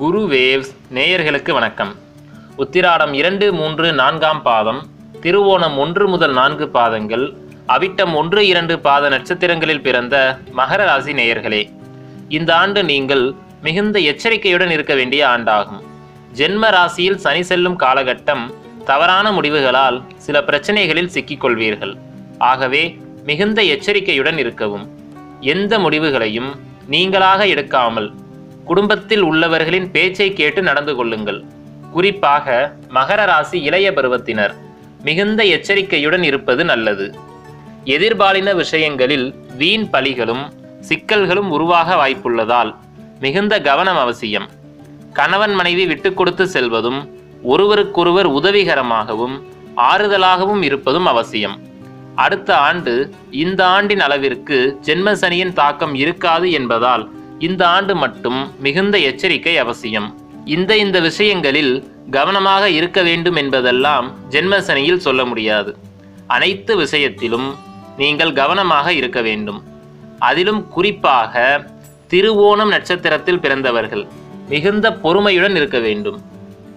குரு waves நேயர்களுக்கு வணக்கம். உத்திராடம் இரண்டு மூன்று நான்காம் பாதம் திருவோணம் ஒன்று முதல் நான்கு பாதங்கள் அவிட்டம் ஒன்று இரண்டு பாத நட்சத்திரங்களில் பிறந்த மகர ராசி நேயர்களே இந்த ஆண்டு நீங்கள் மிகுந்த எச்சரிக்கையுடன் இருக்க வேண்டிய ஆண்டாகும். ஜென்ம ராசியில் சனி செல்லும் காலகட்டம் தவறான முடிவுகளால் சில பிரச்சனைகளில் சிக்கிக்கொள்வீர்கள். ஆகவே மிகுந்த எச்சரிக்கையுடன் இருக்கவும். எந்த முடிவுகளையும் நீங்களாக எடுக்காமல் குடும்பத்தில் உள்ளவர்களின் பேச்சை கேட்டு நடந்து கொள்ளுங்கள். குறிப்பாக மகர ராசி இளைய பருவத்தினர். மிகுந்த எச்சரிக்கையுடன் இருப்பது நல்லது. எதிர்பாலின விஷயங்களில் வீண் பலிகளும் சிக்கல்களும் உருவாக வாய்ப்புள்ளதால் மிகுந்த கவனம் அவசியம். கணவன் மனைவி விட்டு கொடுத்து செல்வதும் ஒருவருக்கொருவர் உதவிகரமாகவும் ஆறுதலாகவும் இருப்பதும் அவசியம். அடுத்த ஆண்டு இந்த ஆண்டின் அளவிற்கு ஜென்ம சனியின் தாக்கம் இருக்காது என்பதால் இந்த ஆண்டு மட்டும் மிகுந்த எச்சரிக்கை அவசியம். இந்த இந்த விஷயங்களில் கவனமாக இருக்க வேண்டும் என்பதெல்லாம் ஜென்மசனியில் சொல்ல முடியாது. அனைத்து விஷயத்திலும் நீங்கள் கவனமாக இருக்க வேண்டும். அதிலும் குறிப்பாக திருவோணம் நட்சத்திரத்தில் பிறந்தவர்கள் மிகுந்த பொறுமையுடன் இருக்க வேண்டும்.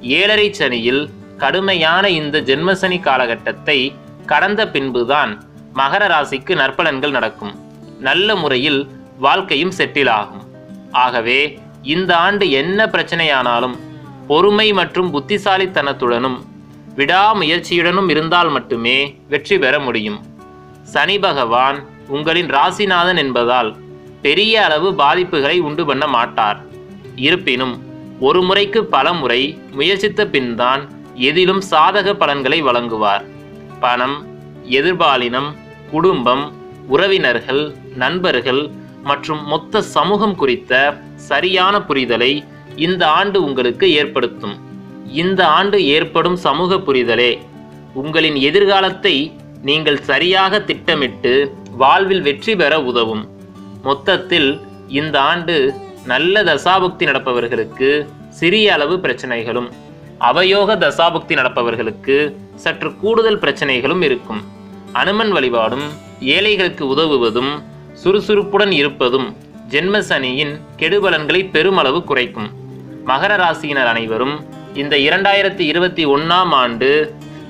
ஏழரை சனியில் கடுமையான இந்த ஜென்மசனி காலகட்டத்தை கடந்த பின்புதான் மகர ராசிக்கு நற்பலன்கள் நடக்கும். நல்ல முறையில் வாழ்க்கையும் செட்டில் ஆகும் ஆகவே இந்த ஆண்டு என்ன பிரச்சனையானாலும் பொறுமை மற்றும் புத்திசாலித்தனத்துடனும் விடாமுயற்சியுடனும் இருந்தால் மட்டுமே வெற்றி பெற முடியும். சனி பகவான் உங்களின் ராசிநாதன் என்பதால் பெரிய அளவு பாதிப்புகளை உண்டு பண்ண மாட்டார். இருப்பினும் ஒரு முறைக்கு பல முறை முயற்சித்த பின்தான் எதிலும் சாதக பலன்களை வழங்குவார். பணம் எதிர்பாலினம் குடும்பம் உறவினர்கள் நண்பர்கள் மற்றும் மொத்த சமூகம் குறித்த சரியான புரிதலை இந்த ஆண்டு உங்களுக்கு ஏற்படுத்தும். இந்த ஆண்டு ஏற்படும் சமூக புரிதலே உங்களின் எதிர்காலத்தை நீங்கள் சரியாக திட்டமிட்டு வாழ்வில் வெற்றி பெற உதவும். மொத்தத்தில் இந்த ஆண்டு நல்ல தசாபக்தி நடப்பவர்களுக்கு சிறிய அளவு பிரச்சனைகளும் அவயோக தசாபக்தி நடப்பவர்களுக்கு சற்று கூடுதல் பிரச்சனைகளும் இருக்கும். அனுமன் வழிபாடும் ஏழைகளுக்கு உதவுவதும் சுறுசுறுப்புடன் இருப்பதும் ஜென்ம சனியின் கெடுபலன்களை பெருமளவு குறைக்கும். மகர ராசியினர் அனைவரும் இந்த இரண்டாயிரத்தி இருபத்தி ஒன்றாம் ஆண்டு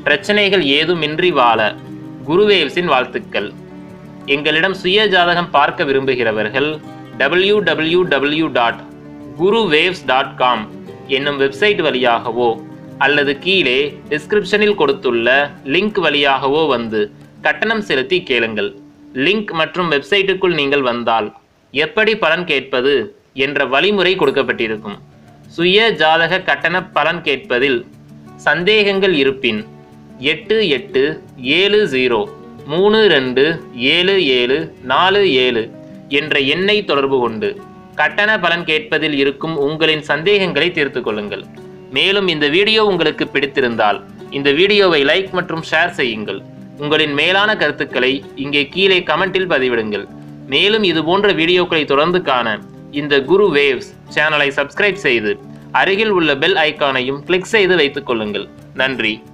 பிரச்சனைகள் ஏதுமின்றி வாழ குருவேவ்ஸின் வாழ்த்துக்கள். எங்களிடம் சுய ஜாதகம் பார்க்க விரும்புகிறவர்கள் W W W dot Guru waves dot com என்னும் வெப்சைட் வழியாகவோ அல்லது கீழே டிஸ்கிரிப்ஷனில் கொடுத்துள்ள லிங்க் வழியாகவோ வந்து கட்டணம் செலுத்தி கேளுங்கள். லிங்க் மற்றும் வெப்சைட்டுக்குள் நீங்கள் வந்தால் எப்படி பலன் கேட்பது என்ற வழிமுறை கொடுக்கப்பட்டிருக்கும். சுய ஜாதக கட்டண பலன் கேட்பதில் சந்தேகங்கள் இருப்பின் எட்டு எட்டு ஏழு ஜீரோ மூணு ரெண்டு ஏழு ஏழு நாலு ஏழு என்ற எண்ணை தொடர்பு கொண்டு கட்டண பலன் கேட்பதில் இருக்கும் உங்களின் சந்தேகங்களை தீர்த்து கொள்ளுங்கள். மேலும் இந்த வீடியோ உங்களுக்கு பிடித்திருந்தால் இந்த வீடியோவை லைக் மற்றும் ஷேர் செய்யுங்கள். உங்களின் மேலான கருத்துக்களை இங்கே கீழே கமெண்டில் பதிவிடுங்கள். மேலும் இது போன்ற வீடியோக்களை தொடர்ந்து காண இந்த குரு வேவ்ஸ் சேனலை சப்ஸ்கிரைப் செய்து அருகில் உள்ள பெல் ஐக்கானையும் கிளிக் செய்து வைத்துக் கொள்ளுங்கள். நன்றி.